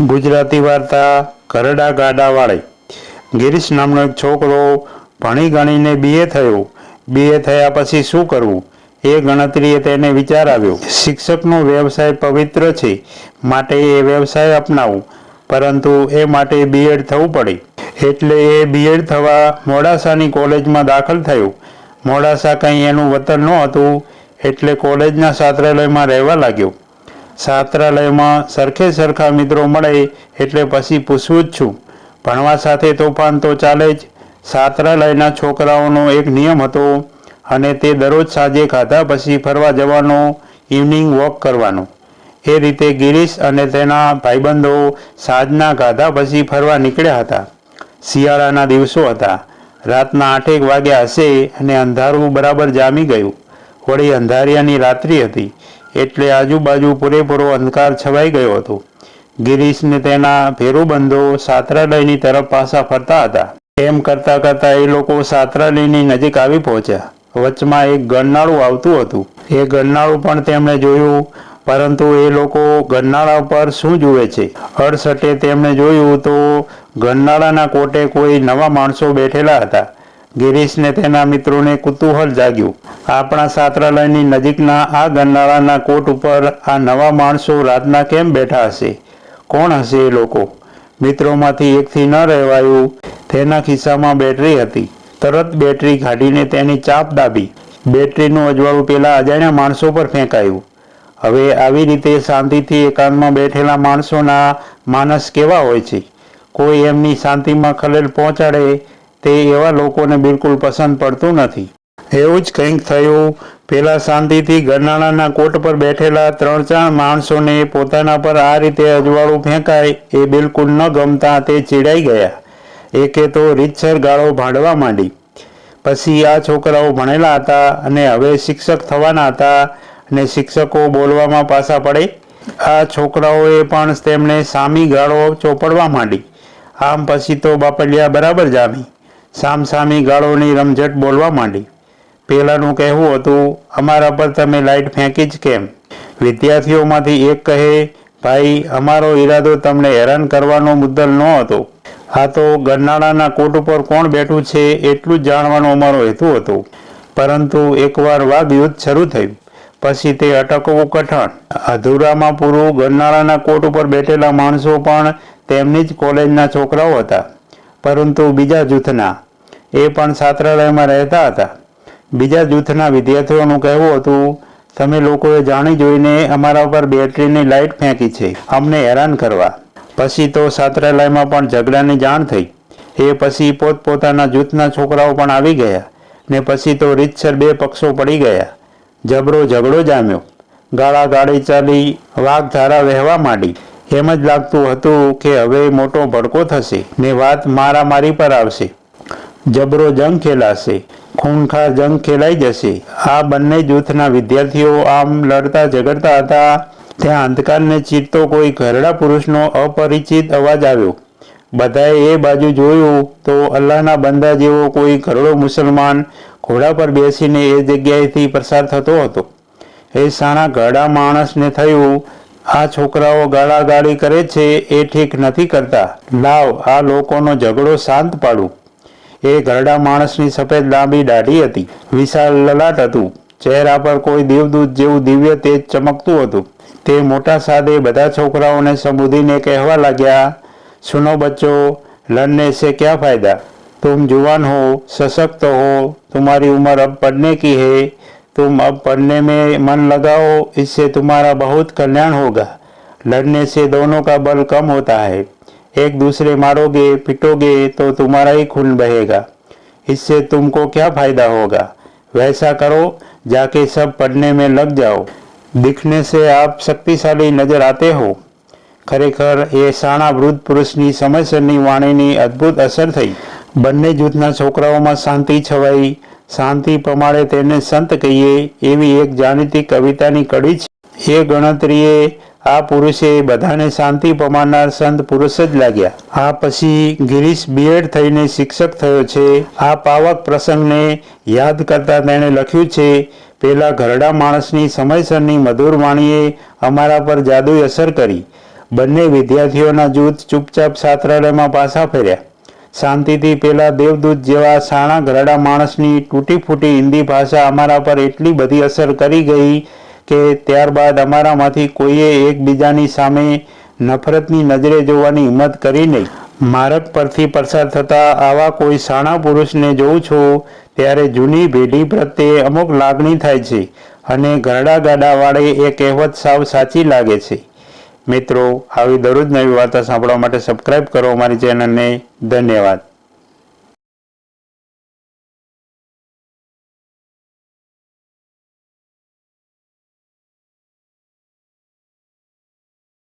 ગુજરાતી વાર્તા કરડા ગાડાવાળી ગિરીશ નામનો એક છોકરો ભણી ગણીને બીએ થયો. બીએ થયા પછી શું કરવું? એ ગણતરીએ તેને વિચાર આવ્યો. શિક્ષકનો વ્યવસાય પવિત્ર છે, માટે એ વ્યવસાય અપનાવું. પરંતુ એ માટે બીએડ થવું પડે. એટલે એ બીએડ થવા મોડાસાની કોલેજમાં દાખલ થયો. મોડાસા કંઈ એનું વતન ન હતું, એટલે કોલેજના છાત્રાલયમાં રહેવા લાગ્યો. છાત્રાલયમાં સરખે સરખા મિત્રો મળે એટલે પછી પૂછવું જ છું. ભણવા સાથે તોફાન તો ચાલે જ. છાત્રાલયના છોકરાઓનો એક નિયમ હતો અને તે દરરોજ સાંજે ખાધા પછી ફરવા જવાનો ઇવનિંગ વોક કરવાનો. એ રીતે ગિરીશ અને તેના ભાઈબંધો સાંજના ગાધા પછી ફરવા નીકળ્યા હતા. શિયાળાના દિવસો હતા. રાતના આઠેક વાગ્યા હશે અને અંધારું બરાબર જામી ગયું. વળી અંધારિયાની રાત્રિ હતી. એટલે આજુબાજુ પૂરેપૂરો અંધકાર છવાઈ ગયો હતો. ગિરીશને તેના ભેરુબંધો સાત્રાલયની તરફ પાછા ફરતા હતા. એમ કરતા કરતા એ લોકો સાત્રાલયની નજીક આવી પહોંચ્યા. વચમાં એક ગરનાળું આવતું હતું. એ ગરનાળું પણ તેમણે જોયું, પરંતુ એ લોકો ગરનાળા પર શું જુએ છે? અડસટે તેમણે જોયું તો ગરનાળાના કોટે કોઈ નવા માણસો બેઠેલા હતા. ગિરીશને તેના મિત્રોને કુતૂહલ જાગ્યું. આપણા છાત્રાલયની નજીકના આ ગરનાળાના કોટ ઉપર આ નવા માણસો રાતના કેમ બેઠા હશે? કોણ હશે એ લોકો? મિત્રોમાંથી એકથી ન રહેવાયું તેના ખિસ્સામાં બેટરી હતી. તરત બેટરી કાઢીને તેની ચાપ દાબી. બેટરીનું અજવાળું પેલા અજાણ્યા માણસો પર ફેંકાયું. હવે આવી રીતે શાંતિથી એકાંતમાં બેઠેલા માણસોના માનસ કેવા હોય છે? કોઈ એમની શાંતિમાં ખલેલ પહોંચાડે તે એવા લોકોને બિલકુલ પસંદ પડતું નથી. એવું જ કંઈક થયું. પેલા શાંતિથી ગરનાળાના કોટ પર બેઠેલા ત્રણ ચાર માણસોને પોતાના પર આ રીતે અજવાળું ફેંકાય એ બિલકુલ ન ગમતા તે ચીડાઈ ગયા. એકે તો રીતસર ગાળો ભાડવા માંડી. પછી આ છોકરાઓ ભણેલા હતા અને હવે શિક્ષક થવાના હતા અને શિક્ષકો બોલવામાં પાછા પડે. આ છોકરાઓએ પણ તેમને સામી ગાળો ચોપડવા માંડી. આમ પછી તો બાપલિયા બરાબર જામી. સામસામી ગાળોની રમઝટ બોલવા માંડી. પહેલાંનું કહેવું હતું, અમારા પર તમે લાઇટ ફેંકી જ કેમ? વિદ્યાર્થીઓમાંથી એક કહે, ભાઈ, અમારો ઈરાદો તમને હેરાન કરવાનો મુદ્દલ ન હતો આ તો ગરનાળાના કોટ ઉપર કોણ બેઠું છે એટલું જ જાણવાનો અમારો હેતુ હતો. પરંતુ એકવાર વાઘ યુદ્ધ શરૂ થયું. પછી તે અટકવું કઠણ. અધૂરામાં પૂરું ગરનાળાના કોટ ઉપર બેઠેલા માણસો પણ તેમની જ કોલેજના છોકરાઓ હતા. પરંતુ બીજા જૂથના એ પણ છાત્રાલયમાં રહેતા હતા. બીજા જૂથના વિદ્યાર્થીઓનું કહેવું હતું, તમે લોકોએ જાણી જોઈને અમારા ઉપર બેટરીની લાઇટ ફેંકી છે. અમને હેરાન કરવા. પછી તો છાત્રાલયમાં પણ ઝઘડાની જાણ થઈ. એ પછી પોતપોતાના જૂથના છોકરાઓ પણ આવી ગયા ને પછી તો રીતસર બે પક્ષો પડી ગયા. જબરો ઝઘડો જામ્યો. ગાળા ગાળી ચાલી વાઘધારા વહેવા માંડી. એમ જ લાગતું હતું કે હવે મોટો ભડકો થશે ને વાત મારામારી પર આવશે. જબરો જંગ ખેલાશે, ખૂનખાર જંગ ખેલાઈ જશે. આ બંને જૂથના વિદ્યાર્થીઓ આમ લડતા ઝઘડતા હતા. ત્યાં અંધકારને ચીરતો કોઈ ઘરડા પુરુષનો અપરિચિત અવાજ આવ્યો. બધાએ એ બાજુ જોયું તો અલ્લાહના બંદા જેવો કોઈ ઘરડો મુસલમાન ઘોડા પર બેસીને એ જગ્યાએથી પસાર થતો હતો. એ સાણા ઘરડા માણસને થયું, આ છોકરાઓ ગાળાગાળી કરે છે, એ ઠીક નથી કરતા. લાવ, આ લોકોનો ઝઘડો શાંત પાડું. એ ઘરડા માણસની સફેદ લાંબી દાઢી હતી. વિશાળ લલાટ હતું. ચહેરા પર કોઈ દેવદૂત જેવું દિવ્ય તેજ ચમકતું હતું. તે મોટા સાદે બધા છોકરાઓને સંબોધીને કહેવા લાગ્યા, સુનો બચ્ચો લડને સે ક્યાં ફાયદા? તુમ જુવાન હો, સશક્ત હો, તુમારી ઉમર અબ પડને કી હે? तुम અબ પડને મે મન लगाओ इससे तुम्हारा बहुत कल्याण હોગા. લડને સે દોનો કા બલ કમ હોતા है एक दूसरे मारोगे पिटोगे तो तुम्हारा ही खून बहेगा इससे तुमको क्या फायदा होगा वैसा करो जाके सब पढ़ने में लग जाओ दिखने से आप शक्तिशाली नजर आते हो ખરેખર એ સાણા વૃદ્ધ પુરુષની સમયસરની વાણીની અદ્ભુત અસર થઈ બંને જૂથના છોકરાઓમાં શાંતિ છવાઈ શાંતિ પ્રમાણે તેને સંત કહીએ એવી એક જાણીતી કવિતાની કડી છે એ ગણતરીએ આ પુરુષે બધાને શાંતિ પમાડનાર સંત પુરુષ જ લાગ્યા. આ પછી ગિરીશ બીએડ થઈને શિક્ષક થયો છે. આ પાવક પ્રસંગને યાદ કરતા તેણે લખ્યું છે, પેલા ઘરડા માણસની સમયસરની મધુર વાણીએ અમારા પર જાદુઈ અસર કરી. બંને વિદ્યાર્થીઓના જૂથ ચૂપચાપ છાત્રાલયમાં પાછા ફેર્યા. શાંતિથી પેલા દેવદૂત જેવા સાણા ઘરડા માણસની તૂટી ફૂટી હિન્દી ભાષા અમારા પર એટલી બધી અસર કરી ગઈ કે ત્યારબાદ અમારામાંથી કોઈએ એકબીજાની સામે નફરતની નજરે જોવાની હિંમત કરી નહીં. માર્ગ પરથી પસાર થતા આવા કોઈ સાણા પુરુષને જોઉં છું, ત્યારે જૂની પેઢી પ્રત્યે અમુક લાગણી થાય છે અને ગરડા ગાડાવાળે એ કહેવત સાવ સાચી લાગે છે. મિત્રો, આવી દરરોજ નવી વાર્તા સાંભળવા માટે સબસ્ક્રાઇબ કરો અમારી ચેનલને ધન્યવાદ.